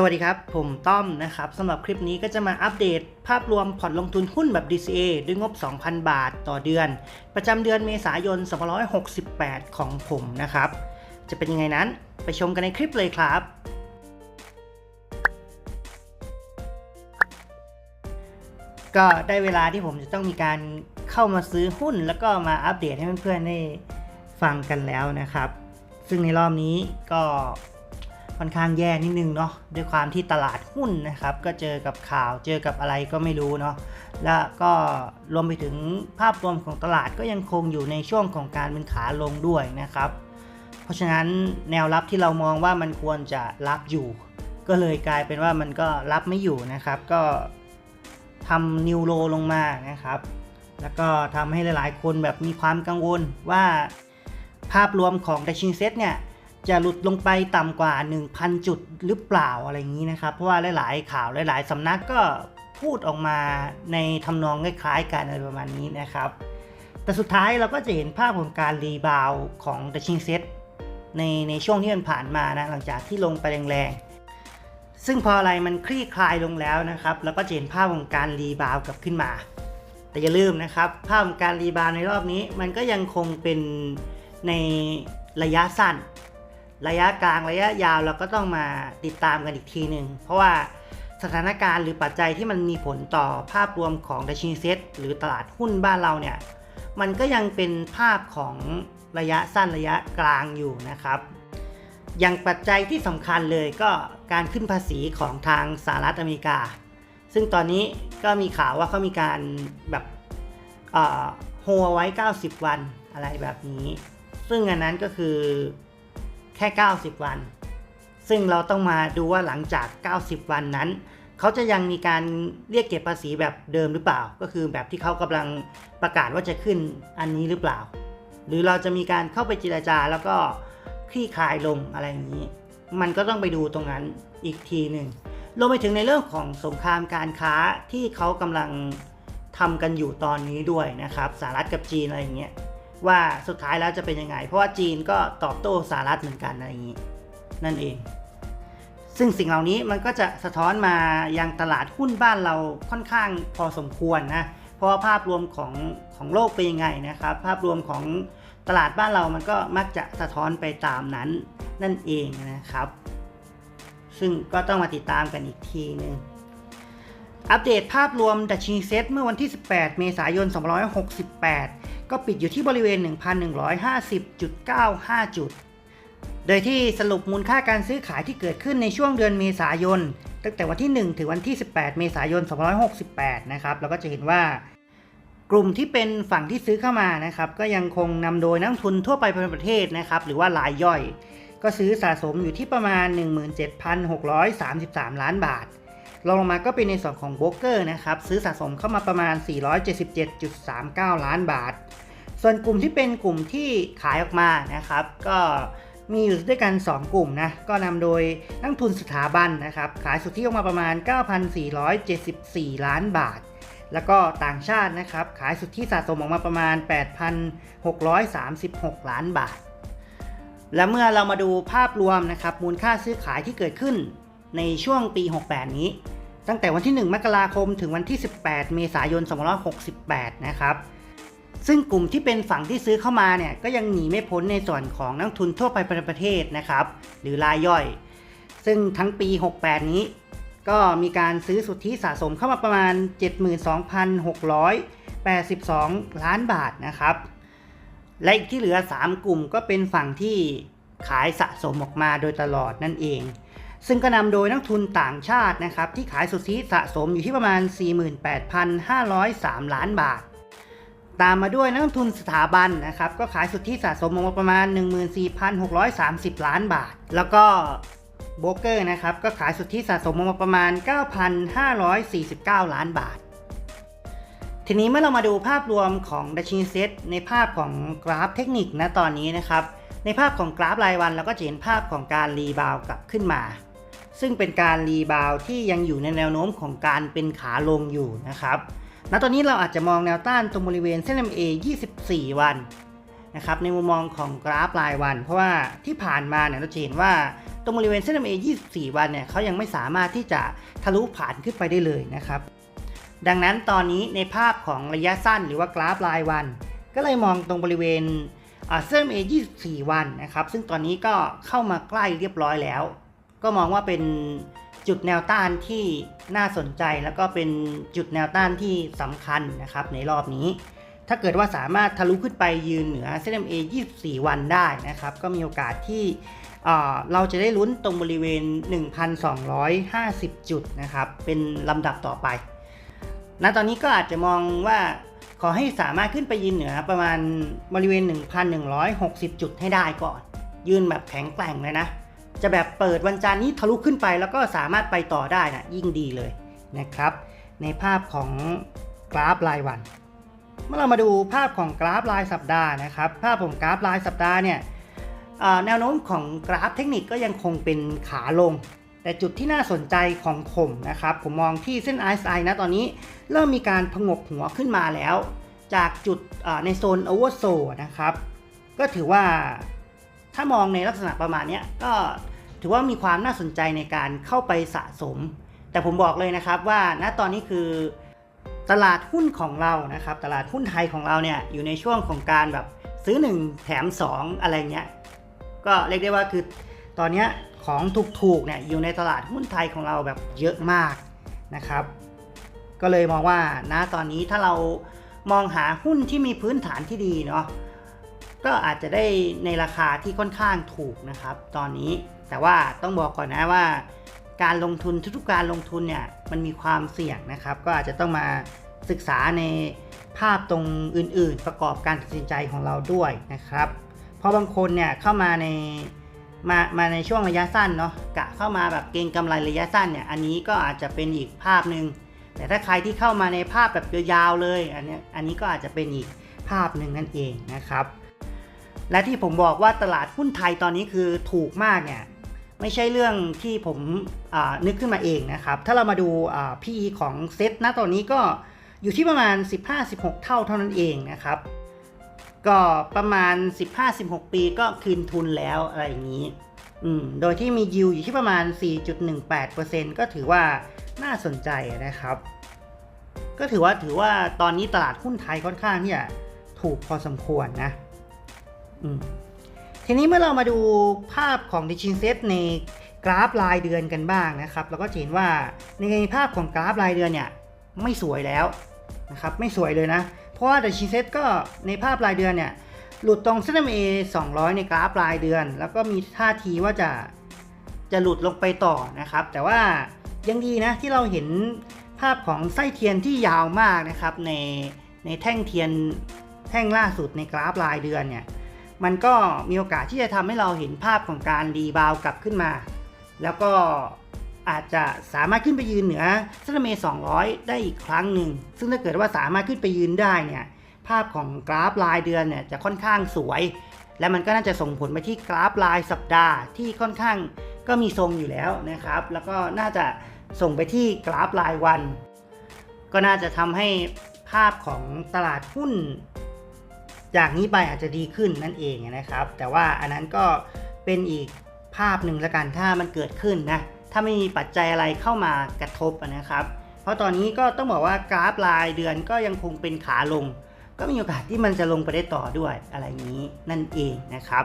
สวัสดีครับ ผมต้อมนะครับสำหรับคลิปนี้ก็จะมาอัปเดต ภาพรวมพอร์ตลงทุนหุ้นแบบ DCA ด้วยงบ 2,000 บาทต่อเดือน ประจำเดือนเมษายน 2568 ของผมนะครับ จะเป็นยังไงนั้นไปชมกันในคลิปเลยครับ ก็ได้เวลาที่ผมจะต้องมีการเข้ามาซื้อหุ้น แล้วก็มาอัปเดตให้เพื่อนๆได้ฟังกันแล้วนะครับ ซึ่งในรอบนี้ก็ ค่อนข้างแย่นิดนึงเนาะด้วยความที่ตลาดหุ้นนะครับ ก็เจอกับข่าวเจอกับอะไรก็ไม่รู้เนาะแล้วก็รวมไปถึงภาพรวมของตลาดก็ยังคงอยู่ในช่วงของการเป็นขาลงด้วยนะครับ เพราะฉะนั้นแนวรับที่เรามองว่ามันควรจะรับอยู่ ก็เลยกลายเป็นว่ามันก็รับไม่อยู่นะครับ ก็ทำนิวโลลงมานะครับแล้วก็ทำให้หลายๆ คนแบบมีความกังวลว่าภาพรวมของดัชชินเซ็ตเนี่ย จะหลุดลงไปต่ำกว่า 1,000 จุดหรือเปล่าอะไรอย่างนี้นะครับ เพราะว่าหลาย ๆ ข่าวหลาย ๆสำนักก็พูดออกมาในทำนองคล้ายๆกันอะไรประมาณนี้นะครับ แต่สุดท้ายเราก็จะเห็นภาพของการรีบาวของดัชชินเซ็ตในในช่วงที่มันผ่านมานะหลังจากที่ลงไปแรงๆ ซึ่งพออะไรมันคลี่คลายลงแล้วนะครับแล้วก็จะเห็นภาพของการรีบาวกลับขึ้นมา แต่อย่าลืมนะครับ ภาพของการรีบาวในรอบนี้ มันก็ยังคงเป็นในระยะสั้น ระยะกลางระยะยาวเราก็ต้องมาติดตามกันอีกทีหนึ่งเพราะว่าสถานการณ์หรือปัจจัยที่มันมีผลต่อภาพรวมของดัชนีเซ็ตหรือตลาดหุ้นบ้านเราเนี่ยมันก็ยังเป็นภาพของระยะสั้นระยะกลางอยู่นะครับ อย่างปัจจัยที่สำคัญเลยก็การขึ้นภาษีของทางสหรัฐอเมริกา ซึ่งตอนนี้ก็มีข่าวว่าเขามีการแบบโฮไว้ 90 วันอะไรแบบนี้ ซึ่งอันนั้นก็คือ แค่ 90 วัน ซึ่งเราต้องมาดูว่าหลังจาก 90 วันนั้น เขาจะยังมีการเรียกเก็บภาษีแบบเดิมหรือเปล่า ก็คือแบบที่เขากำลังประกาศว่าจะขึ้นอันนี้หรือเปล่า หรือเราจะมีการเข้าไปเจรจาแล้วก็คลี่คลายลงอะไรอย่างนี้ มันก็ต้องไปดูตรงนั้นอีกทีหนึ่งรวมไปถึงในเรื่องของสงครามการค้าที่เขากำลังทำกันอยู่ตอนนี้ด้วยนะครับสหรัฐกับจีนอะไรอย่างเงี้ย ว่าสุดท้ายแล้วจะเป็นยังไง เพราะว่าจีนก็ตอบโต้สหรัฐเหมือนกันอะไรอย่างนี้ นั่นเอง ซึ่งสิ่งเหล่านี้มันก็จะสะท้อนมายังตลาดหุ้นบ้านเราค่อนข้างพอสมควรนะเพราะภาพรวมของของโลกเป็นยังไงนะครับ ภาพรวมของตลาดบ้านเรามันก็มักจะสะท้อนไปตามนั้นนั่นเองนะครับ ซึ่งก็ต้องมาติดตามกันอีกทีหนึ่ง อัปเดตภาพรวมดัชนีเซ็ตเมื่อวันที่ 18 เมษายน2568 ก็ปิดอยู่ที่บริเวณ 1,150.95 จุด โดยที่สรุปมูลค่าการซื้อขายที่เกิดขึ้นในช่วงเดือนเมษายน ตั้งแต่วันที่ 1 ถึงวันที่ 18 เมษายน2568 นะครับ เราก็จะเห็นว่ากลุ่มที่เป็นฝั่งที่ซื้อเข้ามานะครับ ก็ยังคงนำโดยนักทุนทั่วไปในประเทศนะครับ หรือว่ารายย่อย ก็ซื้อสะสมอยู่ที่ประมาณ 17,633 ล้านบาท ลงมาก็เป็นในส่วนของโบรกเกอร์นะครับซื้อสะสมเข้ามาประมาณ 477.39 ล้านบาท ส่วนกลุ่มที่เป็นกลุ่มที่ขายออกมานะครับ ก็มีอยู่ด้วยกัน 2 กลุ่มนะ ก็นำโดยนักทุนสถาบันนะครับ ขายสุทธิออกมาประมาณ 9,474 ล้านบาท แล้วก็ต่างชาตินะครับ ขายสุทธิสะสมออกมาประมาณ 8,636 ล้านบาท และเมื่อเรามาดูภาพรวมนะครับ มูลค่าซื้อขายที่เกิดขึ้น ในช่วงปี 68 นี้ ตั้งแต่วันที่ 1 มกราคมถึงวันที่ 18 เมษายน 2568 นะครับ ซึ่งกลุ่มที่เป็นฝั่งที่ซื้อเข้ามาเนี่ยก็ยังหนีไม่พ้นในส่วนของนักทุนทั่วไปประเทศนะครับ หรือรายย่อย ซึ่งทั้งปี 68 นี้ ก็มีการซื้อสุทธิสะสมเข้ามาประมาณ 72,682 ล้านบาทนะครับ และอีกที่เหลือ 3 กลุ่มก็เป็นฝั่งที่ขายสะสมออกมาโดยตลอดนั่นเอง ซึ่งก็นำโดยนักทุนต่างชาตินะครับที่ขายสุทธิสะสมอยู่ที่ประมาณ 48,503 ล้านบาท ตามมาด้วยนักทุนสถาบันนะครับก็ขายสุทธิสะสมออกมาประมาณ 14,630 ล้านบาท แล้วก็โบรกเกอร์นะครับก็ขายสุทธิสะสมออกมาประมาณ 9,549 ล้านบาท ทีนี้เมื่อเรามาดูภาพรวมของดัชนีเซ็ตในภาพของกราฟเทคนิคนะตอนนี้นะครับในภาพของกราฟรายวันเราก็จะเห็นภาพของการรีบาวกลับขึ้นมา ซึ่งเป็นการรีบาวที่ยังอยู่ในแนวโน้มของการเป็นขาลงอยู่นะครับณตอนนี้เราอาจจะมองแนวต้านตรงบริเวณเส้น MA 24 วันนะครับในมุมมองของกราฟรายวัน เพราะว่าที่ผ่านมาเนี่ยเราจะเห็นว่าตรงบริเวณเส้น MA 24 วันเนี่ยเขายังไม่สามารถที่จะทะลุผ่านขึ้นไปได้เลยนะครับดังนั้นตอนนี้ในภาพของระยะสั้นหรือว่ากราฟรายวัน ก็เลยมองตรงบริเวณเส้น MA 24 วันนะครับซึ่งตอนนี้ก็เข้ามาใกล้เรียบร้อยแล้ว ก็มองว่าเป็นจุดแนวต้านที่น่าสนใจแล้วก็เป็นจุดแนวต้านที่สำคัญนะครับในรอบนี้ ถ้าเกิดว่าสามารถทะลุขึ้นไปยืนเหนือเส้น MA 24 วันได้นะครับ ก็มีโอกาสที่เอ่อเราจะได้ลุ้นตรงบริเวณ 1,250 จุดนะครับ เป็นลำดับต่อไป ณ ตอนนี้ก็อาจจะมองว่าขอให้สามารถขึ้นไปยืนเหนือประมาณบริเวณ 1,160 จุดให้ได้ก่อน ยืนแบบแข็งแกร่งเลยนะ จะแบบเปิดวันจันทร์นี้ทะลุขึ้นไปแล้วก็สามารถไปต่อได้นะยิ่งดีเลยนะครับ ในภาพของกราฟรายวัน เมื่อเรามาดูภาพของกราฟรายสัปดาห์นะครับ ภาพของกราฟรายสัปดาห์เนี่ยแนวโน้มของกราฟเทคนิคก็ยังคงเป็นขาลง แต่จุดที่น่าสนใจของผมนะครับ ผมมองที่เส้น RSI นะตอนนี้เริ่มมีการพงกหัวขึ้นมาแล้ว จากจุดในโซน Oversold นะครับ ก็ถือว่าถ้ามองในลักษณะประมาณนี้ก็ ถือว่ามีความน่าสนใจในการเข้าไปสะสม แต่ผมบอกเลยนะครับว่าณตอนนี้คือตลาดหุ้นของเรานะครับ ตลาดหุ้นไทยของเราเนี่ยอยู่ในช่วงของการแบบซื้อ 1 แถม 2 อะไรเงี้ยก็เรียกได้ว่าคือตอนนี้ของถูกๆเนี่ยอยู่ในตลาดหุ้นไทยของเราแบบเยอะมากนะครับ ก็เลยมองว่านะตอนนี้ถ้าเรามองหาหุ้นที่มีพื้นฐานที่ดีเนาะก็อาจจะได้ในราคาที่ค่อนข้างถูกนะครับ ตอนนี้ แต่ว่าต้องบอกก่อนนะว่า การลงทุนทุกๆการลงทุนเนี่ยมันมีความเสี่ยงนะครับ ก็อาจจะต้องมาศึกษาในภาพตรงอื่น ๆ ประกอบการตัดสินใจของเราด้วยนะครับเพราะบางคนเนี่ยเข้ามาในมามาในช่วงระยะสั้นเนาะกะเข้ามาแบบเก็งกำไรระยะสั้นเนี่ยอันนี้ก็อาจจะเป็นอีกภาพหนึ่งแต่ถ้าใครที่เข้ามาในภาพแบบยาวๆเลยอันนี้อันนี้ก็อาจจะเป็นอีกภาพหนึ่งนั่นเองนะครับ และที่ผมบอกว่าตลาดหุ้นไทยตอนนี้คือถูกมากเนี่ย ไม่ใช่เรื่องที่ผมนึกขึ้นมาเองนะครับ ถ้าเรามาดูา PE ของเซ็ตณตอนนี้ก็อยู่ที่ประมาณ 15-16 เท่าเท่านั้นเองนะครับ ก็ประมาณ 15-16 ปีก็คืนทุนแล้วอะไรอย่างนี้ โดยที่มียิวอยู่ที่ประมาณ 4.18%ก็ถือว่าน่าสนใจนะครับ ก็ถือว่าถือว่าตอนนี้ตลาดหุ้นไทยค่อนข้างที่จะถูกพอสมควรนะ อืม ทีนี้เมื่อเรามาดูภาพของดิชินเซตในกราฟรายเดือนกันบ้างนะครับ เราก็จะเห็นว่าในภาพของกราฟรายเดือนเนี่ยไม่สวยแล้วนะครับไม่สวยเลยนะ เพราะว่าดิชินเซตก็ในภาพรายเดือนเนี่ยหลุดตรงเส้น MA 200 ในกราฟรายเดือน แล้วก็มีท่าทีว่าจะจะหลุดลงไปต่อนะครับ แต่ว่ายังดีนะที่เราเห็นภาพของไส้เทียนที่ยาวมากนะครับในในแท่งเทียนแท่งล่าสุดในกราฟรายเดือนเนี่ย มันก็มีโอกาสที่จะทำให้เราเห็นภาพของการรีบาวกลับขึ้นมา แล้วก็อาจจะสามารถขึ้นไปยืนเหนือเส้นเม200 ได้อีกครั้งหนึ่ง ซึ่งถ้าเกิดว่าสามารถขึ้นไปยืนได้เนี่ย ภาพของกราฟรายเดือนเนี่ยจะค่อนข้างสวย และมันก็น่าจะส่งผลไปที่กราฟรายสัปดาห์ที่ค่อนข้างก็มีทรงอยู่แล้วนะครับ แล้วก็น่าจะส่งไปที่กราฟรายวัน ก็น่าจะทำให้ภาพของตลาดหุ้น จากนี้ไปอาจจะดีขึ้นนั่นเองนะครับ แต่ว่าอันนั้นก็เป็นอีกภาพหนึ่งละกันถ้ามันเกิดขึ้นนะถ้าไม่มีปัจจัยอะไรเข้ามากระทบนะครับ เพราะตอนนี้ก็ต้องบอกว่ากราฟรายเดือนก็ยังคงเป็นขาลง ก็มีโอกาสที่มันจะลงไปได้ต่อด้วยอะไรนี้นั่นเองนะครับ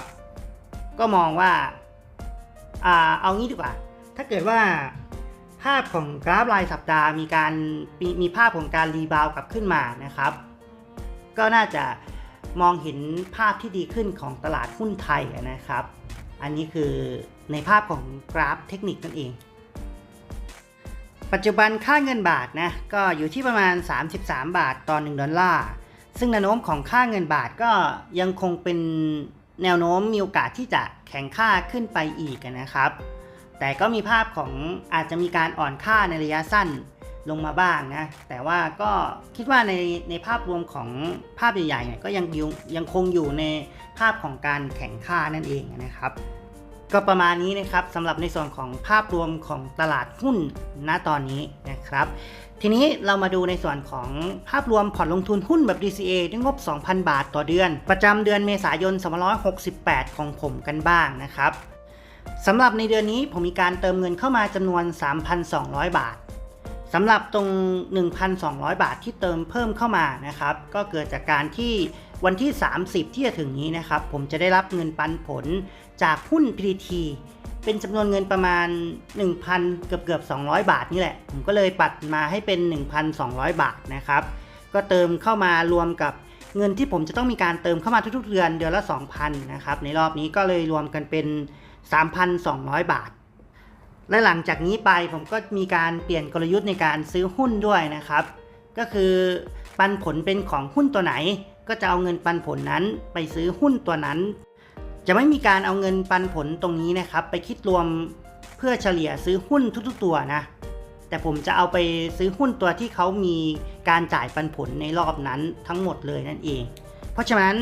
ก็มองว่าอ่าเอางี้ดีกว่า ถ้าเกิดว่าภาพของกราฟรายสัปดาห์มีการมีมีภาพของการรีบาวกลับขึ้นมานะครับ ก็น่าจะ มองเห็นภาพที่ดีขึ้นของตลาดหุ้นไทยนะครับ อันนี้คือในภาพของกราฟเทคนิคนั่นเอง ปัจจุบันค่าเงินบาทนะก็อยู่ที่ประมาณ 33 บาทต่อ1ดอลลาร์ซึ่งแนวโน้มของค่าเงินบาทก็ยังคงเป็นแนวโน้มมีโอกาสที่จะแข็งค่าขึ้นไปอีกนะครับ แต่ก็มีภาพของอาจจะมีการอ่อนค่าในระยะสั้น ลงมาบ้างนะ แต่ว่าก็คิดว่าในในภาพรวมของภาพใหญ่ๆเนี่ยก็ยังยังคงอยู่ในภาพของการแข่งค่านั่นเองนะครับ ก็ประมาณนี้นะครับสำหรับในส่วนของภาพรวมของตลาดหุ้นณตอนนี้นะครับ ทีนี้เรามาดูในส่วนของภาพรวมผ่อนลงทุนหุ้นแบบ DCA ด้วยงบ 2,000 บาทต่อเดือน ประจำเดือนเมษายน2568 ของผมกันบ้างนะครับสำหรับในเดือนนี้ผมมีการเติมเงินเข้ามาจำนวน 3,200 บาท สำหรับตรง 1,200 บาทที่เติมเพิ่มเข้ามานะครับ ก็เกิดจากการที่วันที่ 30 ที่จะถึงนี้นะครับ ผมจะได้รับเงินปันผลจากหุ้น PTT เป็นจำนวนเงินประมาณ 1,000 เกือบเกือบ200 บาทนี่แหละ ผมก็เลยปัดมาให้เป็น 1,200 บาทนะครับ ก็เติมเข้ามารวมกับเงินที่ผมจะต้องมีการเติมเข้ามาทุกๆเดือนเดือนละ 2,000 นะครับ ในรอบนี้ก็เลยรวมกันเป็น 3,200 บาท และหลังจากนี้ไปผมก็มีการเปลี่ยนกลยุทธ์ในการซื้อหุ้นด้วยนะครับ ก็คือปันผลเป็นของหุ้นตัวไหน ก็จะเอาเงินปันผลนั้นไปซื้อหุ้นตัวนั้น จะไม่มีการเอาเงินปันผลตรงนี้นะครับ ไปคิดรวมเพื่อเฉลี่ยซื้อหุ้นทุกๆตัวนะ แต่ผมจะเอาไปซื้อหุ้นตัวที่เขามีการจ่ายปันผลในรอบนั้นทั้งหมดเลยนั่นเอง เพราะฉะนั้น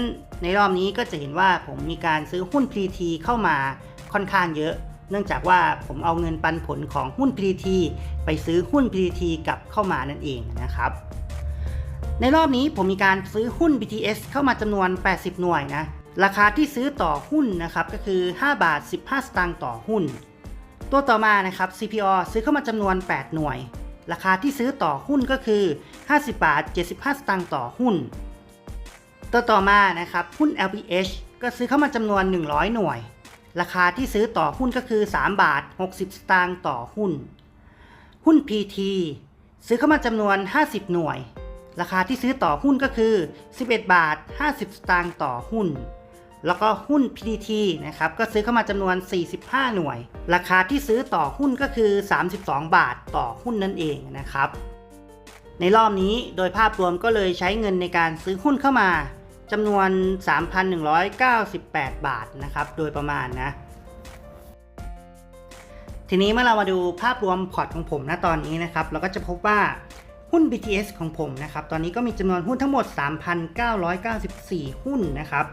ในรอบนี้ก็จะเห็นว่าผมมีการซื้อหุ้น PT เข้ามาค่อนข้างเยอะ เนื่องจากว่าผมเอาเงินปันผลของหุ้น PT ไปซื้อหุ้น PT กลับเข้ามานั่นเองนะครับในรอบนี้ผมมีการซื้อหุ้น BTS เข้ามาจำนวน 80 หน่วยนะ ราคาที่ซื้อต่อหุ้นนะครับก็คือ 5 บาท 15 สตางค์ต่อหุ้น ตัวต่อมานะครับ CPO ซื้อเข้ามาจำนวน 8 หน่วย ราคาที่ซื้อต่อหุ้นก็คือ 50 บาท 75 สตางค์ต่อหุ้น ตัวต่อมานะครับหุ้น LPH ก็ซื้อเข้ามาจำนวน 100 หน่วย ราคาที่ซื้อต่อหุ้นก็คือ 3 บาท 60 สตางค์ต่อหุ้น หุ้น PT ซื้อเข้ามาจำนวน 50 หน่วย ราคาที่ซื้อต่อหุ้นก็คือ 11 บาท 50 สตางค์ต่อหุ้น แล้วก็หุ้น PTT นะครับก็ซื้อเข้ามาจำนวน 45 หน่วย ราคาที่ซื้อต่อหุ้นก็คือ 32 บาทต่อหุ้นนั่นเองนะครับ ในรอบนี้โดยภาพรวมก็เลยใช้เงินในการซื้อหุ้นเข้ามา จำนวน 3,198 บาทนะครับ โดยประมาณนะ ทีนี้เมื่อเรามาดูภาพรวมพอร์ตของผมณตอนนี้นะครับ เราก็จะพบว่าหุ้น BTS ของผมนะครับ ตอนนี้ก็มีจำนวนหุ้นทั้งหมด 3,994 หุ้นนะครับ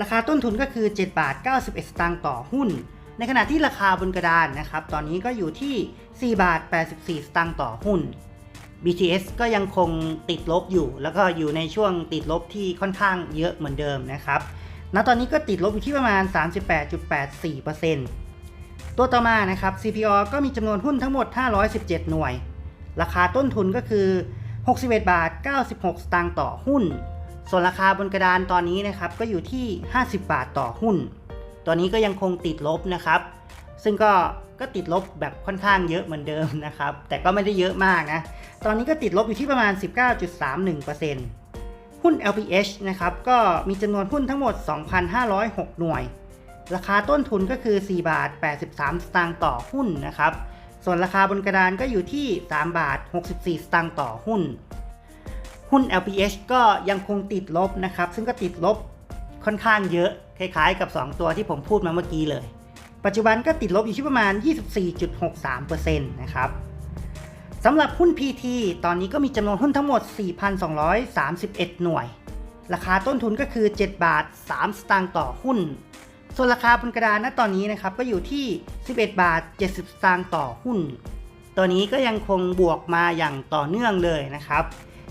ราคาต้นทุนก็คือ 7 บาท 91 สตางค์ต่อหุ้น ในขณะที่ราคาบนกระดานนะครับ ตอนนี้ก็อยู่ที่ 4 บาท 84 สตางค์ต่อหุ้น BTS ก็ยังคงติดลบอยู่ แล้วก็อยู่ในช่วงติดลบที่ค่อนข้างเยอะเหมือนเดิมนะครับ ณ ตอนนี้ก็ติดลบอยู่ที่ประมาณ 38.84%ตัวต่อมานะครับ CPO ก็มีจำนวนหุ้นทั้งหมด 517 หน่วย ราคาต้นทุนก็คือ 61 บาท 96 สตางค์ต่อหุ้น ส่วนราคาบนกระดานตอนนี้นะครับก็อยู่ที่ 50 บาทต่อหุ้น ตัวนี้ก็ยังคงติดลบนะครับ ซึ่งก็ก็ติดลบแบบค่อนข้างเยอะเหมือนเดิมนะครับ แต่ก็ไม่ได้เยอะมากนะ ตอนนี้ก็ติดลบอยู่ที่ประมาณ 19.31%หุ้น LPH นะครับก็มีจำนวนหุ้นทั้งหมด 2,506 หน่วย ราคาต้นทุนก็คือ 4 บาท 83 สตางค์ต่อหุ้นนะครับ ส่วนราคาบนกระดานก็อยู่ที่ 3 บาท 64 สตางค์ต่อหุ้น หุ้น LPH ก็ยังคงติดลบนะครับ ซึ่งก็ติดลบค่อนข้างเยอะ คล้ายๆ กับ 2 ตัวที่ผมพูดมาเมื่อกี้เลย ปัจจุบันก็ติดลบอยู่ที่ประมาณ 24.63%นะครับ สำหรับหุ้น PT ตอนนี้ก็มีจำนวนหุ้นทั้งหมด 4,231 หน่วย ราคาต้นทุนก็คือ 7 บาท 3 สตางค์ต่อหุ้น ส่วนราคาบนกระดานณตอนนี้นะครับก็อยู่ที่ 11 บาท 70 สตางค์ต่อหุ้น ตัวนี้ก็ยังคงบวกมาอย่างต่อเนื่องเลยนะครับ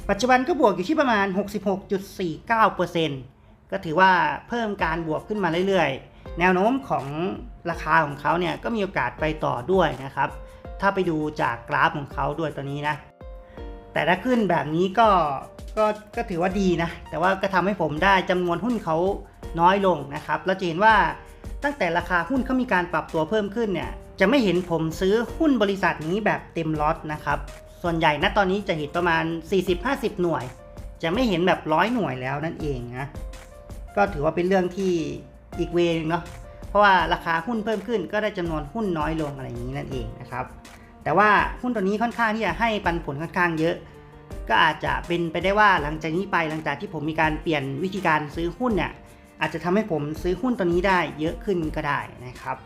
ปัจจุบันก็บวกอยู่ที่ประมาณ 66.49%ก็ถือว่าเพิ่มการบวกขึ้นมาเรื่อยๆ แนวโน้มของราคาของเขาเนี่ยก็มีโอกาสไปต่อด้วยนะครับ ถ้าไปดูจากกราฟของเขาด้วยตัวนี้นะ แต่ถ้าขึ้นแบบนี้ก็ก็ก็ถือว่าดีนะ แต่ว่าก็ทำให้ผมได้จำนวนหุ้นเขาน้อยลงนะครับ เราจะเห็นว่าตั้งแต่ราคาหุ้นเขามีการปรับตัวเพิ่มขึ้นเนี่ย จะไม่เห็นผมซื้อหุ้นบริษัทนี้แบบเต็มล็อตนะครับ ส่วนใหญ่ณตอนนี้จะเห็นประมาณ 40-50 หน่วย จะไม่เห็นแบบร้อยหน่วยแล้วนั่นเองนะ ก็ถือว่าเป็นเรื่องที่อีกเวนึงเนาะ เพราะว่าราคาหุ้นเพิ่มขึ้นก็ได้จำนวนหุ้นน้อยลงอะไรอย่างนี้นั่นเองนะครับ แต่ว่าหุ้นตัวนี้ค่อนข้างที่จะให้ปันผลค่อนข้างเยอะ ก็อาจจะเป็นไปได้ว่าหลังจากนี้ไปหลังจากที่ผมมีการเปลี่ยนวิธีการซื้อหุ้นเนี่ยอาจจะทำให้ผมซื้อหุ้นตัวนี้ได้เยอะขึ้นก็ได้นะครับ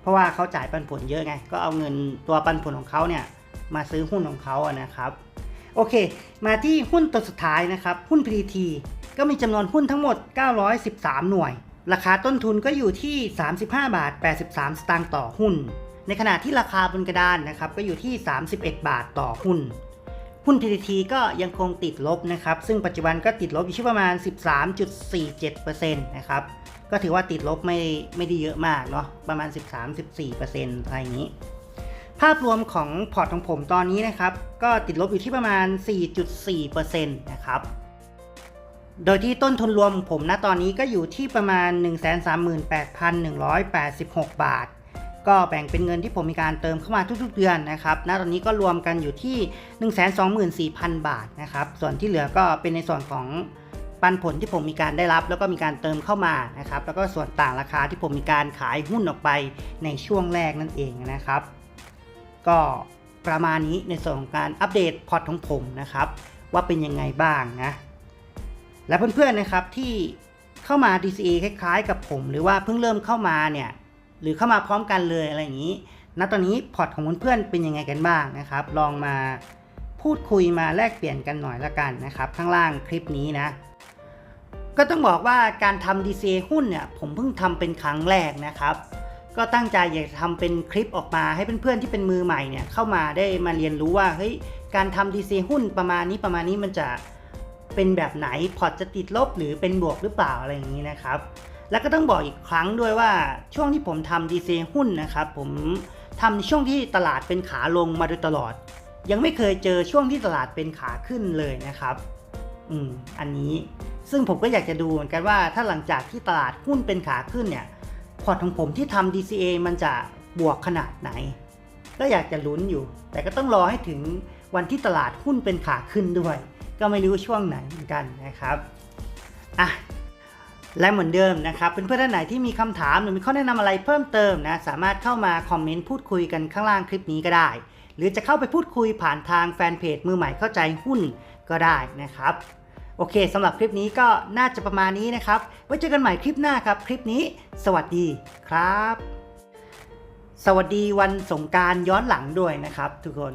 เพราะว่าเขาจ่ายปันผลเยอะไง ก็เอาเงินตัวปันผลของเขาเนี่ยมาซื้อหุ้นของเขาอะนะครับ โอเค มาที่หุ้นตัวสุดท้ายนะครับ หุ้น PTT ก็มีจำนวนหุ้นทั้งหมด 913 หน่วย ราคาต้นทุนก็อยู่ที่ 35 บาท 83 สตางค์ต่อหุ้น ในขณะที่ราคาบนกระดานนะครับก็อยู่ที่ 31 บาทต่อหุ้น หุ้น TTT ก็ยังคงติดลบนะครับ ซึ่งปัจจุบันก็ติดลบอยู่ที่ประมาณ 13.47%นะครับ ก็ถือว่าติดลบไม่ไม่ได้เยอะมากเนาะ ประมาณ 13-14%อะไรอย่างนี้ ภาพรวมของพอร์ตของผมตอนนี้นะครับ ก็ติดลบอยู่ที่ประมาณ 4.4%นะครับ โดยที่ต้นทุนรวมผมณตอนนี้ก็อยู่ที่ประมาณ 138,186 บาท ก็แบ่งเป็นเงินที่ผมมีการเติมเข้ามาทุกๆเดือนนะครับ ณตอนนี้ก็รวมกันอยู่ที่ 124,000 บาทนะครับ ส่วนที่เหลือก็เป็นในส่วนของปันผลที่ผมมีการได้รับ แล้วก็มีการเติมเข้ามานะครับ แล้วก็ส่วนต่างราคาที่ผมมีการขายหุ้นออกไปในช่วงแรกนั่นเองนะครับ ก็ประมาณนี้ในส่วนของการอัปเดตพอร์ตของผมนะครับ ว่าเป็นยังไงบ้างนะ และเพื่อนๆนะครับที่เข้ามา DCA คล้ายๆ กับผม หรือว่าเพิ่งเริ่มเข้ามาเนี่ยหรือเข้ามาพร้อมกันเลยอะไรอย่างนี้ ณตอนนี้พอร์ตของเพื่อนๆเป็นยังไงกันบ้างนะครับ ลองมาพูดคุยมาแลกเปลี่ยนกันหน่อยละกันนะครับ ข้างล่างคลิปนี้นะ ก็ต้องบอกว่าการทำ DCA หุ้นเนี่ยผมเพิ่งทำเป็นครั้งแรกนะครับก็ตั้งใจอยากจะทำเป็นคลิปออกมาให้เพื่อนๆที่เป็นมือใหม่เนี่ยเข้ามาได้มาเรียนรู้ว่าเฮ้ยการทำ DCA หุ้นประมาณนี้ประมาณนี้มันจะ เป็นแบบไหนพอร์ตจะติดลบหรือเป็นบวกหรือเปล่าอะไรอย่างนี้นะครับ แล้วก็ต้องบอกอีกครั้งด้วยว่าช่วงที่ผมทำ DCA หุ้นนะครับผมทำในช่วงที่ตลาดเป็นขาลงมาโดยตลอด ยังไม่เคยเจอช่วงที่ตลาดเป็นขาขึ้นเลยนะครับอืมอันนี้ซึ่งผมก็อยากจะดูเหมือนกันว่าถ้าหลังจากที่ตลาดหุ้นเป็นขาขึ้นเนี่ยพอร์ตของผมที่ทำ DCA มันจะบวกขนาดไหน ก็อยากจะลุ้นอยู่ แต่ก็ต้องรอให้ถึงวันที่ตลาดหุ้นเป็นขาขึ้นด้วย ก็ไม่รู้ช่วงไหนเหมือนกันนะครับอะและเหมือนเดิมนะครับเพื่อนๆท่านไหนที่มีคำถามหรือมีข้อแนะนำอะไรเพิ่มเติมนะสามารถเข้ามาคอมเมนต์พูดคุยกันข้างล่างคลิปนี้ก็ได้ หรือจะเข้าไปพูดคุยผ่านทางแฟนเพจมือใหม่เข้าใจหุ้นก็ได้นะครับโอเคสำหรับคลิปนี้ก็น่าจะประมาณนี้นะครับ ไว้เจอกันใหม่คลิปหน้าครับ คลิปนี้ สวัสดีครับ สวัสดีวันสงการย้อนหลังด้วยนะครับทุกคน